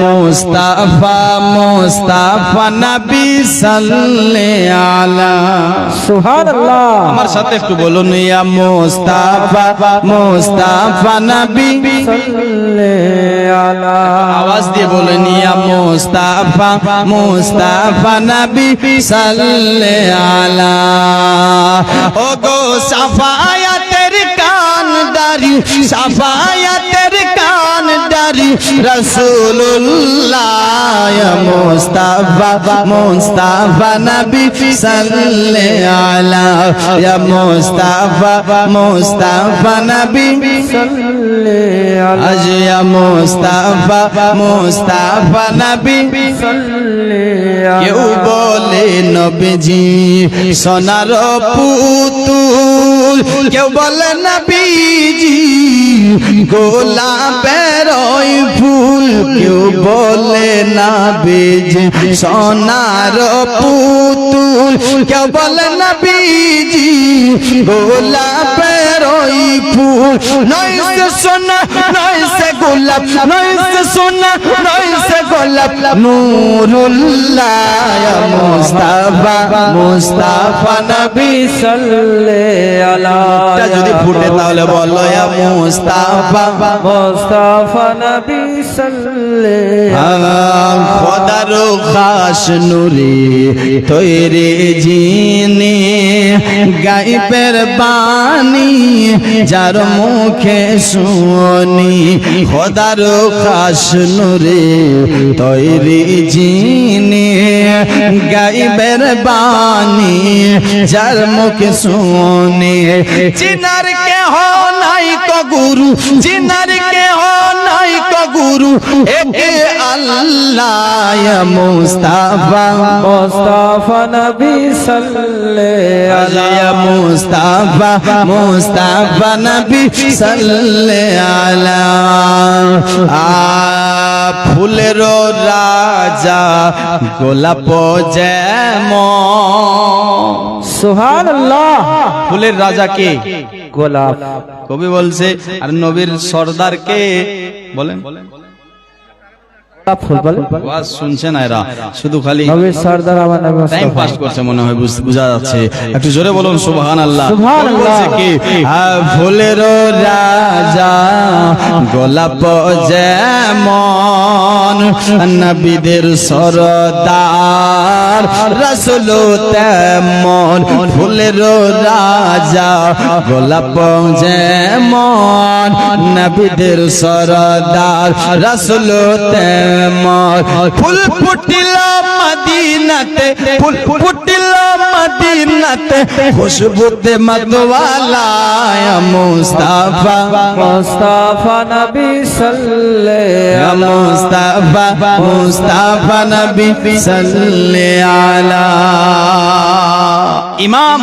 মুস্তাফা মুস্তাফা নবী সুবহানাল্লাহ। আমার সাথে একটু বলুন ইয়া মুস্তাফা মুস্তাফা নবী আওয়াজ দিয়ে বলুন ইয়া মুস্তাফা মুস্তাফা নবী আলা ও গো সাফায়াতের কানদারি সাফায়া ইয়া মুস্তাফা মুস্তাফা নবী সাল্লে আলা, ইয়া মুস্তাফা মুস্তাফা নবী সাল্লে আলা। আজ ইয়া মুস্তাফা মুস্তাফা নবী সাল্লে কেউ বলে নবীজি, সোনার পুতুল। কেউ বলে নবীজি, গোলাপের ফুল। কেউ বলে নবীজি সোনার পুতুল কেউ বলে নবীজি, গোলাপের ওই ফুল। নয় সে সোনা, নয় সে গোলাপ, নয় সে সোনা, নয় সে গোলাপ। নূরুল্লাহ মুস্তাফা মুস্তাফা নবী সাল্লে আলা ফুটে তাহলে বলো মুস্তাফা। মুস্তাফা নবী খোদার খাস নুরে তৈরি জিনে গাইবের বাণী যার মুখে শুনি। খোদার খাস নুরে তৈরি জিনে গাইবের বাণী যার মুখে শুনি। চিনার কে হো নাই কো গুরু চিনার কে হো নাই কো গুরু। একে আল্লাহ মুস্তাফা। মুস্তাফা নবী সাল্লে আলা মুস্তাফা মুস্তাফা নবী সাল্লে আলা আ ফুলের রাজা গোলাপ যেমন। সুবহানাল্লাহ। ফুলের রাজা কে? গোলাপ। কবি বলছে আর নবীর সর্দার কে? বলেন। এরা শুধু খালি সর্দার টাইম পাস করছে মনে হয় বুঝ- যাচ্ছে। একটু জোরে বলুন সুবহান আল্লাহ। ফুলের রাজা গোলাপ যেমন। নবীদের সরদার। রসুল তেমন ফুলের রাজা, গোলাপ যেমন নবীদের সরদার। রসুল তেমন ফুল ফুটিল মদিনাতে, ফুল ফুটিল মদিনাতে খুশবুতে মতওয়ালা মুস্তাফা। মুস্তাফা নবী সাল্লে মুস্তাফা মুস্তাফা নবী সাল্লি আলা ইমাম